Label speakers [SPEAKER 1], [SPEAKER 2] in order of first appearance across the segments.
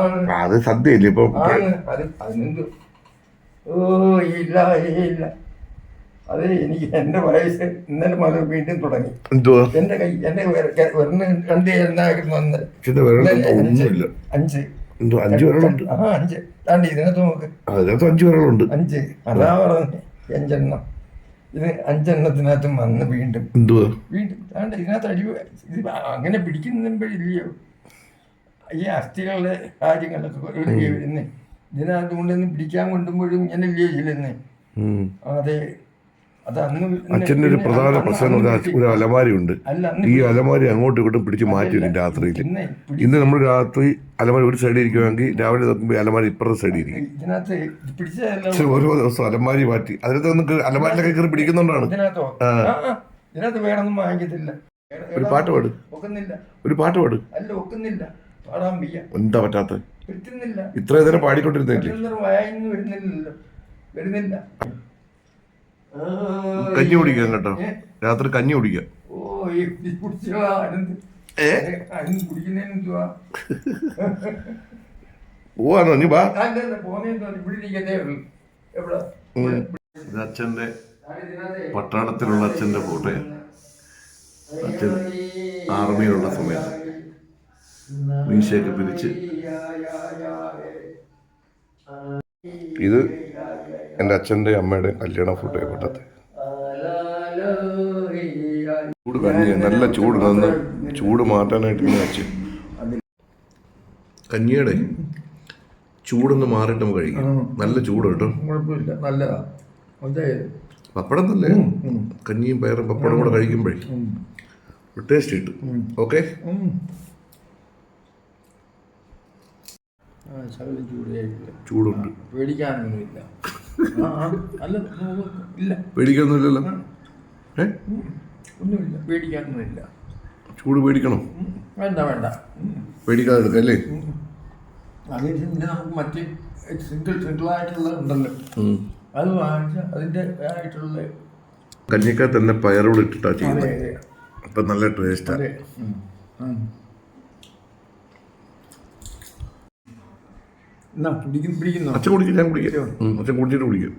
[SPEAKER 1] ആണ്.
[SPEAKER 2] അത് സദ്യയല്ലേ ഇപ്പൊ?
[SPEAKER 1] ഓ ഇല്ല ഇല്ല. അത് എനിക്ക് എന്റെ വയസ്സ് ഇന്നലെ മുതൽ വീണ്ടും തുടങ്ങി.
[SPEAKER 2] എന്തോ
[SPEAKER 1] എന്റെ കൈ എന്റെ വെറുതെ രണ്ട്
[SPEAKER 2] എന്തായിരുന്നു വിരലൊന്നും
[SPEAKER 1] അഞ്ച്. അഞ്ച്.
[SPEAKER 2] എന്തോ അഞ്ചു വിരലുണ്ട്
[SPEAKER 1] ആ അഞ്ച്. താണ്ടി ഇതിനകത്ത് നോക്ക്.
[SPEAKER 2] അതിനകത്ത് അഞ്ച് വിരലുണ്ട്
[SPEAKER 1] അഞ്ച്. അതാ പറഞ്ഞു അഞ്ചെണ്ണം. ഇത് അഞ്ചെണ്ണത്തിനകത്തും വന്ന് വീണ്ടും.
[SPEAKER 2] എന്തോ
[SPEAKER 1] വീണ്ടും. താണ്ട ഇതിനകത്ത് അടി അങ്ങനെ പിടിക്കുമ്പോഴില്ലയോ ഈ അസ്ഥികളുടെ കാര്യങ്ങളൊക്കെ വരുന്നേ ഇതിനകത്ത് കൊണ്ടുവന്ന് പിടിക്കാൻ കൊണ്ടുമ്പോഴും ഇങ്ങനെ
[SPEAKER 2] ഉപയോഗിച്ചില്ലെന്ന്.
[SPEAKER 1] അതെ.
[SPEAKER 2] അച്ഛന്റെ ഒരു പ്രധാന പ്രശ്നം ഒരു അലമാരി ഉണ്ട് ഈ അലമാരി അങ്ങോട്ടും ഇങ്ങോട്ടും പിടിച്ച് മാറ്റി രാത്രിയിൽ.
[SPEAKER 1] ഇന്നേ
[SPEAKER 2] നമ്മൾ രാത്രി അലമാരി ഒരു സൈഡിൽ ഇരിക്കുവാണെങ്കിൽ രാവിലെ നോക്കുമ്പോൾ അലമാരി ഇപ്പുറത്തെ സൈഡിൽ ഇരിക്കും. പക്ഷെ ഓരോ ദിവസം അലമാരി മാറ്റി. അതിനകത്ത് നമുക്ക് അലമാരിലൊക്കെ കയറി പിടിക്കുന്നുണ്ടാണ്. ഒരു പാട്ട് പാട്. ഒരു പാട്ട് പാട്.
[SPEAKER 1] അല്ല ഒക്കുന്നില്ല. പാടാൻ വയ്യ.
[SPEAKER 2] എന്താ പറ്റാത്ത
[SPEAKER 1] പറ്റുന്നില്ല.
[SPEAKER 2] ഇത്രയും നേരം പാടിക്കൊണ്ടിരുന്നില്ലേ
[SPEAKER 1] വരുന്നില്ലല്ലോ. വരുന്നില്ല.
[SPEAKER 2] കഞ്ഞി കുടിക്കാൻ കേട്ടോ. രാത്രി കഞ്ഞി കുടിക്കാം.
[SPEAKER 1] ഓ ഈ കുടിച്ചുള്ള ആനന്ദ്.
[SPEAKER 2] ഏ?
[SPEAKER 1] ആനന്ദ് കുടിക്കുന്നതിന് എന്തുവാ?
[SPEAKER 2] പോവാന്നോ നീ വാ. അച്ഛന്റെ പട്ടാളത്തിലുള്ള അച്ഛന്റെ ഫോട്ടോയാണ് അച്ഛൻ ആർമിയിലുള്ള സമയത്ത്. മീശയൊക്കെ പിരിച്ച് ഇത് എന്റെ അച്ഛന്റെ അമ്മയുടെ കല്യാണ ഫോട്ടോ പെട്ടത്. ചൂട് കഞ്ഞി നല്ല ചൂട് നിന്ന് ചൂട് മാറ്റാനായിട്ട് ഇങ്ങനെ വെച്ച്. കഞ്ഞിയുടെ ചൂടൊന്ന് മാറിയിട്ട് നമുക്ക് കഴിക്കാം. നല്ല ചൂട് കേട്ടോ.
[SPEAKER 1] കുഴപ്പമില്ല. നല്ലതാ.
[SPEAKER 2] പപ്പടം തന്നെ. കഞ്ഞിയും പയറും പപ്പടം കൂടെ കഴിക്കുമ്പോഴേ. ടേസ്റ്റ് കിട്ടും. ഓക്കെ
[SPEAKER 1] ശകലം ചൂടായിട്ടില്ല
[SPEAKER 2] ചൂടുണ്ട്
[SPEAKER 1] പേടിക്കാനൊന്നുമില്ല. അല്ല ഇല്ല.
[SPEAKER 2] പേടിക്കൊന്നുമില്ലല്ലോ ഏ.
[SPEAKER 1] ഒന്നുമില്ല. പേടിക്കാനൊന്നുമില്ല.
[SPEAKER 2] ചൂട് പേടിക്കണം?
[SPEAKER 1] വേണ്ട വേണ്ട.
[SPEAKER 2] പേടിക്കാതെ എടുക്കാം അല്ലേ?
[SPEAKER 1] അതിന് പിന്നെ നമുക്ക് മറ്റ് സിംഗിൾ സിംഗിളായിട്ടുള്ള ഉണ്ടല്ലോ. അത് വാങ്ങിച്ച അതിന്റെ ആയിട്ടുള്ള
[SPEAKER 2] കഞ്ഞിക്കാ തന്നെ പയറോട് ഇട്ടിട്ടാ ചെയ്യുന്നത്. അപ്പൊ നല്ല ടേസ്റ്റാ
[SPEAKER 1] പിടിക്കുന്നോ
[SPEAKER 2] അച്ഛൻ കുടിക്കും ഞാൻ കുടിക്കാം. അച്ഛൻ കുടിച്ചിട്ട് കുടിക്കും.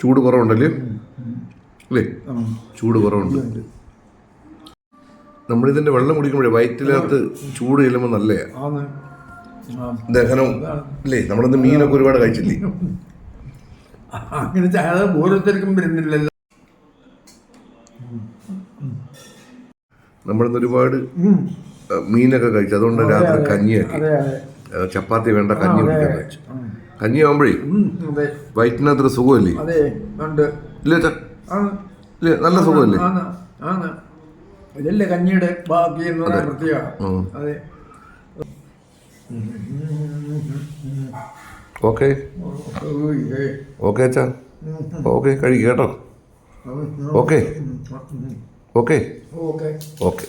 [SPEAKER 2] ചൂട് കുറവുണ്ടല്ലേ? അല്ലേ. ചൂട് കുറവുണ്ട്. നമ്മളിതിന്റെ വെള്ളം കുടിക്കുമ്പോഴേ വയറ്റിനകത്ത് ചൂട് ചെല്ലുമ്പോൾ
[SPEAKER 1] നല്ലേ.
[SPEAKER 2] ദഹനവും. അല്ലേ? നമ്മളിന്ന് മീനൊക്കെ ഒരുപാട് കഴിച്ചില്ലേ?
[SPEAKER 1] അങ്ങനെ ഓരോരുത്തർക്കും വരുന്നില്ലല്ലോ.
[SPEAKER 2] നമ്മളിന്ന് ഒരുപാട് മീനൊക്കെ കഴിച്ചു. അതുകൊണ്ട് രാത്രി കഞ്ഞിയാക്കി. ചപ്പാത്തി വേണ്ട കഞ്ഞി കുടിക്കാൻ വെച്ചു. കഞ്ഞി
[SPEAKER 1] ആവുമ്പോഴേ
[SPEAKER 2] വയറ്റിനകത്തൊരു സുഖമല്ലേ? ഇല്ലേ ഇല്ലേ? നല്ല സുഖമല്ലേ?
[SPEAKER 1] ഇതല്ലേ കഞ്ഞിയുടെ ബാക്കി എന്ന് പ്രത്യേക അതെ.
[SPEAKER 2] ഓക്കെ. ഓക്കെ അച്ഛാ. ഓക്കെ കഴിക്കുക കേട്ടോ. ഓക്കെ. ഓക്കെ.
[SPEAKER 1] ഓക്കെ.